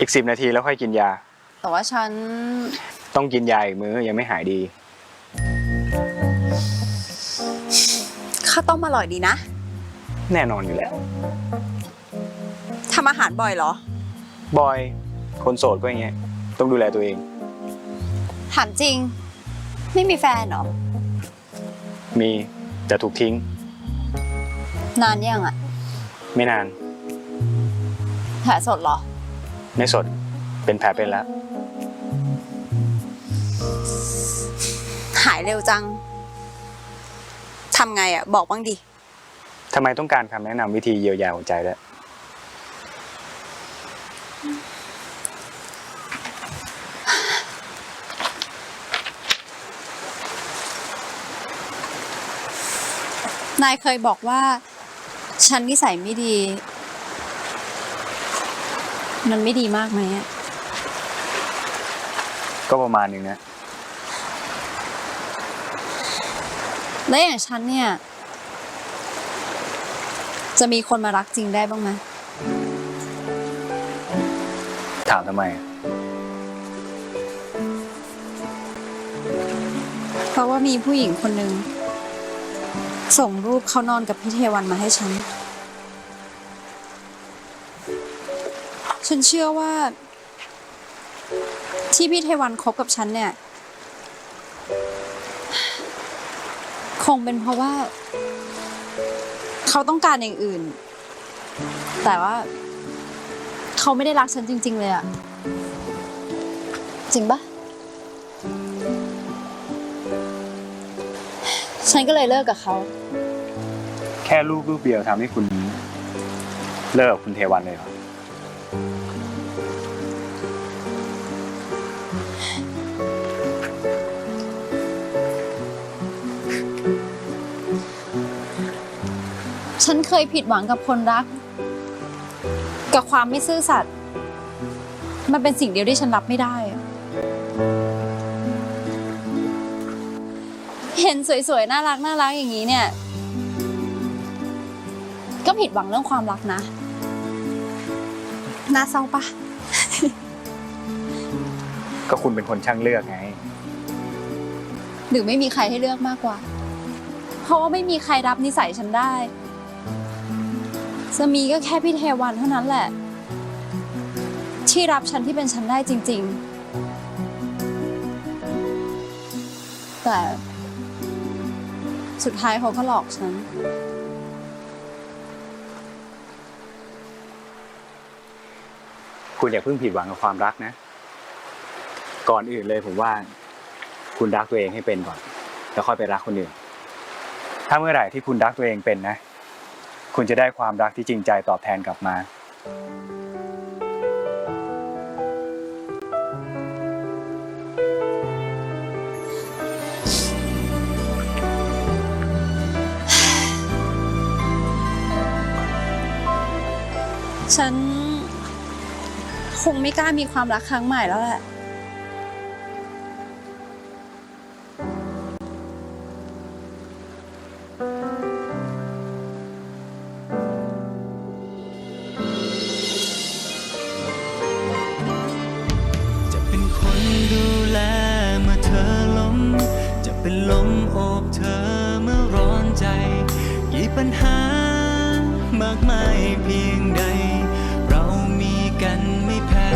อีกสิบนาทีแล้วค่อยกินยา แต่ว่าฉัน ต้องกินยาอีกมื้อยังไม่หายดี ข้าวต้มอร่อยดีนะแน่นอนอยู่แล้ว ทำอาหารบ่อยเหรอ บอย คนโสดก็อย่างเงี้ย ต้องดูแลตัวเอง ถามจริง ไม่มีแฟนเหรอ มีแต่ถูกทิ้ง นานยังอะไม่นานแผลสดเหรอ ไม่สดเป็นแผลเป็นแล้ว หายเร็วจังทำไงอะบอกบ้างดิ ทำไมต้องการคำแนะนำวิธีเยียวยาหัวใจด้วยนายเคยบอกว่า ฉันนิสัยไม่ดี มันไม่ดีมากไหมอะก็ประมาณหนึงนะ แล้วอย่างฉันเนี่ย จะมีคนมารักจริงได้บ้างไหมถามทำไม เพราะว่ามีผู้หญิงคนหนึ่งส่งรูปเขานอนกับพี่เทวันมาให้ฉัน ฉันเชื่อว่า ที่พี่เทวันคบกับฉันเนี่ย คงเป็นเพราะว่า เขาต้องการอย่างอื่น แต่ว่า เขาไม่ได้รักฉันจริง ๆ เลยอะจริงปะฉันก็เลยเลิกกับเขา แค่รูปรูปเดียวทำให้คุณเลิกกับคุณเทวันเลยเหรอ ฉันเคยผิดหวังกับคนรัก กับความไม่ซื่อสัตย์มันเป็นสิ่งเดียวที่ฉันรับไม่ได้อะเห็นสวยๆ น่ารักน่ารักอย่างนี้เนี่ย ก็ผิดหวังเรื่องความรักนะ น่าเศร้าปะก็คุณเป็นคนช่างเลือกไง หรือไม่มีใครให้เลือกมากกว่า เพราะว่าไม่มีใครรับนิสัยฉันได้ จะมีก็แค่พี่เทวันเท่านั้นแหละ ที่รับฉันที่เป็นฉันได้จริง ๆ แต่สุดท้ายเขาก็หลอกฉัน คุณอย่าเพิ่งผิดหวังกับความรักนะ ก่อนอื่นเลยผมว่า คุณรักตัวเองให้เป็นก่อน แล้วค่อยไปรักคนอื่น ถ้าเมื่อไหร่ที่คุณรักตัวเองเป็นนะ คุณจะได้ความรักที่จริงใจตอบแทนกลับมา ฉัน คงไม่กล้ามีความรักครั้งใหม่แล้วแหละ ใจ กี่ปัญหามากมายเพียงใด เรามีกันไม่แพ้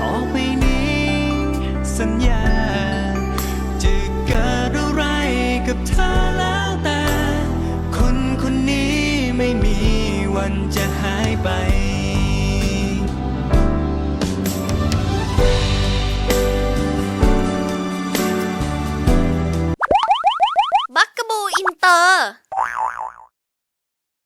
ต่อไปนี้ สัญญา จะเกิดอะไรกับเธอแล้วแต่ คนคนนี้ไม่มีวันจะหายไป